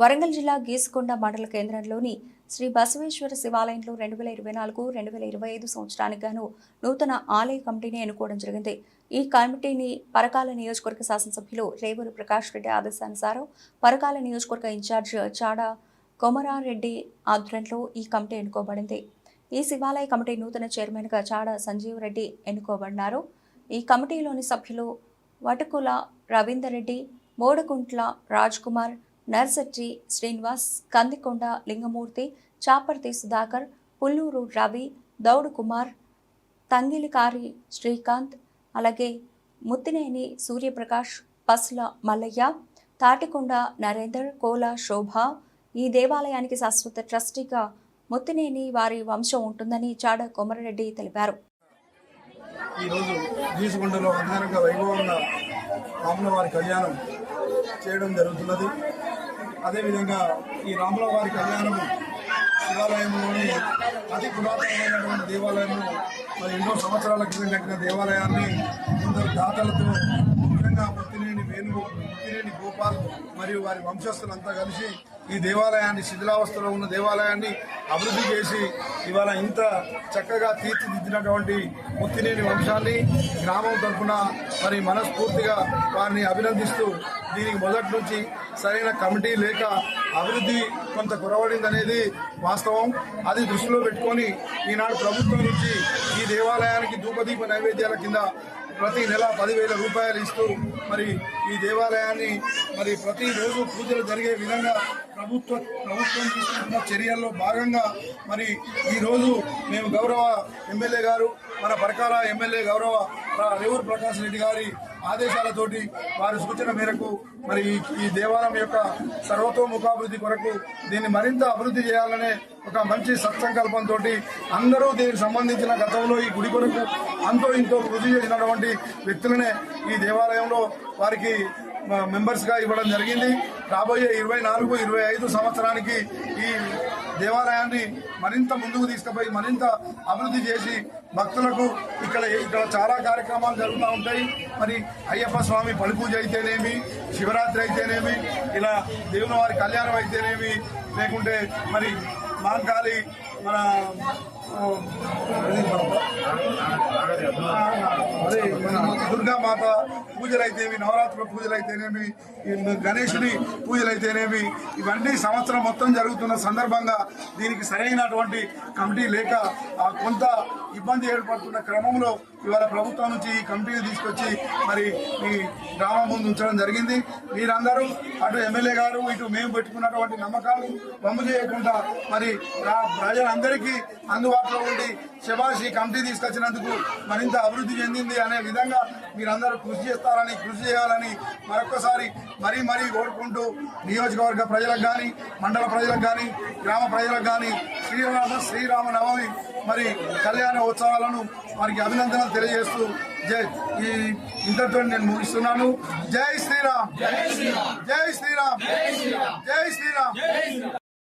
వరంగల్ జిల్లా గీసుకొండ మండల కేంద్రంలోని శ్రీ బసవేశ్వర శివాలయంలో రెండు వేల ఇరవై నాలుగు రెండు వేల ఇరవై ఐదు సంవత్సరానికి గాను నూతన ఆలయ కమిటీని ఎన్నుకోవడం జరిగింది. ఈ కమిటీని పరకాల నియోజకవర్గ శాసనసభ్యులు రేవూరు ప్రకాష్ రెడ్డి ఆదేశానుసారం పరకాల నియోజకవర్గ ఇన్ఛార్జ్ చాడా కొమరారెడ్డి ఆధ్వర్యంలో ఈ కమిటీ ఎన్నుకోబడింది. ఈ శివాలయ కమిటీ నూతన చైర్మన్గా చాడ సంజీవ్ రెడ్డి ఎన్నుకోబడినారు. ఈ కమిటీలోని సభ్యులు వటుకుల రవీందర్ రెడ్డి మోడకుంట్ల రాజ్ కుమార్ నర్సట్రి శ్రీనివాస్ కందికొండ లింగమూర్తి చాపర్తి సుధాకర్ పుల్లూరు రవి దౌడు కుమార్ తంగిలికారి శ్రీకాంత్ అలాగే ముత్తినేని సూర్యప్రకాష్ పస్ల మల్లయ్య తాటికొండ నరేందర్ కోల శోభ. ఈ దేవాలయానికి శాశ్వత ట్రస్టీగా ముత్తినేని వారి వంశం ఉంటుందని చాడ కొమరరెడ్డి తెలిపారు. ఈరోజు గీసుకొండలో అంగరంగ వైభవంగా రాముల వారి కళ్యాణం చేయడం జరుగుతున్నది. అదేవిధంగా ఈ రాముల గారి కళ్యాణం శివాలయంలోని అతి పురాతనమైనటువంటి దేవాలయము మరి ఎన్నో సంవత్సరాల క్రితం కట్టిన దేవాలయాన్ని కొందరు దాతలతో ముఖ్యంగా ముత్తినేని వేణువు ముత్తినేని గోపాల్ మరియు వారి వంశస్థులంతా కలిసి ఈ దేవాలయాన్ని శిథిలావస్థలో ఉన్న దేవాలయాన్ని అభివృద్ధి చేసి ఇవాళ ఇంత చక్కగా తీర్చిదిద్దినటువంటి ముత్తినేని వంశాన్ని గ్రామం తరఫున మరి మనస్ఫూర్తిగా వారిని అభినందిస్తూ దీనికి మొదటి నుంచి సరైన కమిటీ లేక అభివృద్ధి కొంత కురవడిందనేది వాస్తవం. అది దృష్టిలో పెట్టుకొని ఈనాడు ప్రభుత్వం నుంచి ఈ దేవాలయానికి ధూపదీప నైవేద్యాల కింద ప్రతి నెల పదివేల రూపాయలు ఇస్తూ మరి ఈ దేవాలయాన్ని మరి ప్రతిరోజు పూజలు జరిగే విధంగా ప్రభుత్వ ప్రభుత్వం తీసుకుంటున్న చర్యల్లో భాగంగా మరి ఈరోజు మేము గౌరవ ఎమ్మెల్యే గారు మన పరకాల ఎమ్మెల్యే గౌరవ రేవూరు ప్రకాష్ రెడ్డి గారి ఆదేశాలతోటి వారి సూచన మేరకు మరి ఈ- దేవాలయం యొక్క సర్వతోముఖాభివృద్ధి కొరకు దీన్ని మరింత అభివృద్ధి చేయాలనే ఒక మంచి సత్సంకల్పంతో అందరూ దీనికి సంబంధించిన గతంలో ఈ గుడి కొరకు అంతో ఇంతో కృషి చేసినటువంటి వ్యక్తులనే ఈ దేవాలయంలో వారికి మెంబర్స్గా ఇవ్వడం జరిగింది. రాబోయే ఇరవై నాలుగు ఇరవై ఐదు సంవత్సరానికి ఈ దేవాలయాన్ని మరింత ముందుకు తీసుకుపోయి మరింత అభివృద్ధి చేసి భక్తులకు ఇక్కడ ఇక్కడ చాలా కార్యక్రమాలు జరుగుతూ ఉంటాయి. మరి అయ్యప్ప స్వామి పడి పూజ అయితేనేమి శివరాత్రి అయితేనేమి ఇలా దేవుని వారి కళ్యాణం అయితేనేమి లేకుంటే మరి మాంకాళి మన అదే మన దుర్గామాత పూజలు అయితేవి నవరాత్రుల పూజలు అయితేనేమి గణేషుని పూజలు అయితేనేమి ఇవన్నీ సంవత్సరం మొత్తం జరుగుతున్న సందర్భంగా దీనికి సరైనటువంటి కమిటీ లేక కొంత ఇబ్బంది ఏర్పడుతున్న క్రమంలో ఇవాళ ప్రభుత్వం నుంచి ఈ కమిటీని తీసుకొచ్చి మరి ఈ గ్రామం ముందు ఉంచడం జరిగింది. మీరందరూ అటు ఎమ్మెల్యే గారు ఇటు మేము పెట్టుకున్నటువంటి నమ్మకాలు బొమ్మ చేయకుండా మరి ప్రజలందరికీ అందువల్ల అందుబాటులో ఉండి శబాష్ ఈ కమిటీ తీసుకొచ్చినందుకు మరింత అభివృద్ధి చెందింది అనే విధంగా మీరందరూ కృషి చేస్తారని కృషి చేయాలని మరొకసారి మరీ మరీ కోరుకుంటూ నియోజకవర్గ ప్రజలకు కానీ మండల ప్రజలకు కానీ గ్రామ ప్రజలకు కానీ శ్రీరామ శ్రీరామ నవమి మరి కళ్యాణ ఉత్సవాలను వారికి అభినందనలు తెలియజేస్తూ జై ఈ ఇంతటితో నేను ముగిస్తున్నాను. జై శ్రీరామ్! జై శ్రీరామ్! జై శ్రీరామ్!